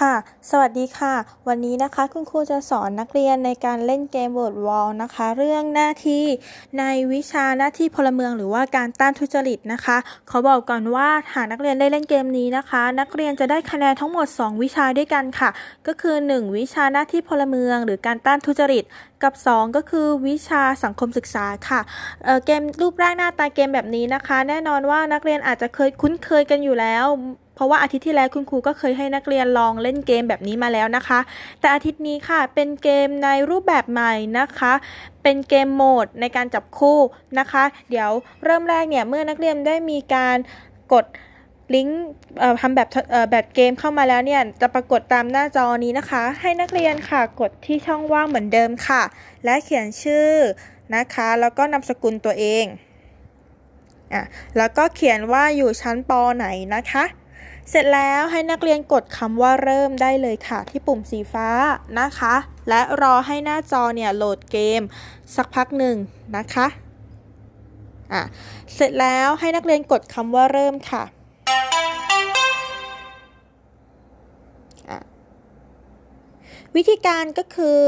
ค่ะ สวัสดีค่ะ วันนี้นะคะคุณครูจะสอนนักเรียนในการเล่นเกม Word Wall นะคะ เรื่องหน้าที่ในวิชาหน้าที่พลเมืองหรือว่าการต้านทุจริตนะคะ ขอบอกก่อนว่าหากนักเรียนได้เล่นเกมนี้นะคะ นักเรียนจะได้คะแนนทั้งหมด 2 วิชาด้วยกันค่ะ ก็คือ 1 วิชาหน้าที่พลเมือง หรือการต้านทุจริต กับ 2 ก็คือวิชาสังคมศึกษาค่ะเเกมรูปร่างหน้าตาเกมแบบนี้นะคะ แน่นอนว่านักเรียนอาจจะเคยคุ้นเคยกันอยู่แล้ว เพราะว่าอาทิตย์ที่แล้วคุณครูก็เคยให้นักเรียนลองเล่นเกมแบบนี้มาแล้วนะคะ แต่อาทิตย์นี้ค่ะเป็นเกมในรูปแบบใหม่นะคะ เป็นเกมโหมดในการจับคู่นะคะ เดี๋ยวเริ่มแรกเนี่ยเมื่อนักเรียนได้มีการกดลิงก์ทำแบบเอ่อแบบเกมเข้ามาแล้วเนี่ย จะปรากฏตามหน้าจอนี้นะคะ ให้นักเรียนค่ะกดที่ช่องว่างเหมือนเดิมค่ะ และเขียนชื่อนะคะ แล้วก็นามสกุลตัวเองอะแล้วก็เขียนว่าอยู่ชั้นปไหนนะคะ เสร็จแล้วให้นักเรียนกดคำว่าเริ่มได้เลยค่ะ ที่ปุ่มสีฟ้านะคะ และรอให้หน้าจอเนี่ยโหลดเกม สักพักหนึ่งนะคะอะเสร็จแล้วให้นักเรียนกดคำว่าเริ่มค่ะอะวิธีการก็คือ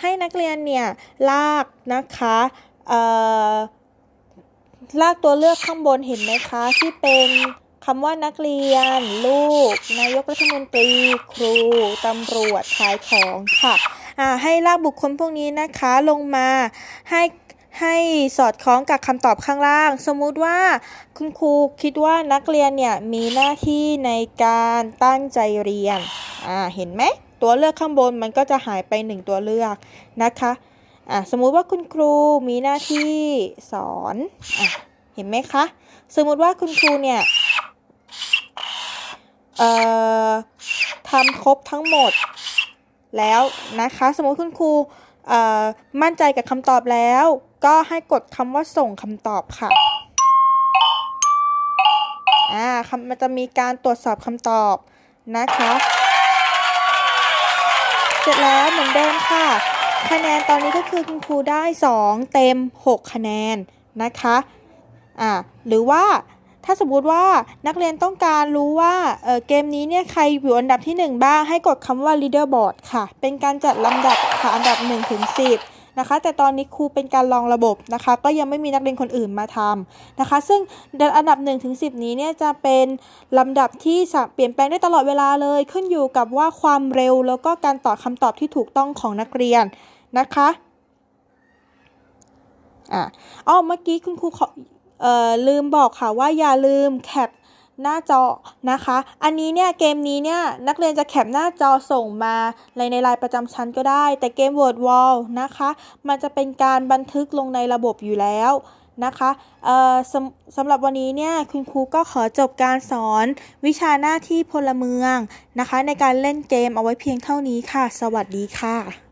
ให้นักเรียนเนี่ยลากนะคะเออลากตัวเลือกข้างบนเห็นไหมคะที่เป็น คำว่านักเรียน ลูก นายกรัฐมนตรี ครูตำรวจขายของค่ะอ่าให้ลากบุคคลพวกนี้นะคะลงมาให้ให้สอดคล้องกับคำตอบข้างล่าง สมมุติว่าคุณครูคิดว่านักเรียนเนี่ยมีหน้าที่ในการตั้งใจเรียนอ่าเห็นไหมตัวเลือกข้างบนมันก็จะหายไปหนึ่งตัวเลือกนะคะอะสมมุติว่าคุณครูมีหน้าที่สอนอะเห็นไหมคะ สมมุติว่าคุณครูเนี่ย เอ่อทำครบทั้งหมดแล้วนะคะ สมมติคุณครูเอ่อมั่นใจกับคำตอบแล้ว ก็ให้กดคำว่าส่งคำตอบค่ะอ่ามันจะมีการตรวจสอบคำตอบนะคะ เสร็จแล้วเหมือนเดิมค่ะ คะแนนตอนนี้ก็คือคุณครูได้ 2 เต็ม 6 คะแนนนะคะอ่าหรือว่า ถ้าสมมุติว่านักเรียนต้องการรู้ว่าเเกมนี้เนี่ยใครอยู่อันดับที่ 1 บ้าง ให้กดคำว่า leaderboard ค่ะ เป็นการจัดลำดับค่ะอันดับ1ถึง10นะคะแต่ตอนนี้ครูเป็นการลองระบบนะคะ ก็ยังไม่มีนักเรียนคนอื่นมาทำนะคะ ซึ่งอันดับ1ถึง10นี้เนี่ยจะเป็นลำดับที่เปลี่ยนแปลงได้ตลอดเวลาเลย ขึ้นอยู่กับว่าความเร็วแล้วก็การตอบคำตอบที่ถูกต้องของนักเรียนนะคะอ๋อเมื่อกี้คุณครูขอเอ่อ ลืมบอกค่ะว่าอย่าลืมแคปหน้าจอนะคะ อันนี้เนี่ยเกมนี้เนี่ยนักเรียนจะแคปหน้าจอส่งมาในในไลน์ประจำชั้นก็ได้ แต่เกม Word Wall นะคะ มันจะเป็นการบันทึกลงในระบบอยู่แล้วนะคะเออสำสำหรับวันนี้เนี่ยคุณครูก็ขอจบการสอนวิชาหน้าที่พลเมืองนะคะ ในการเล่นเกมเอาไว้เพียงเท่านี้ค่ะ สวัสดีค่ะ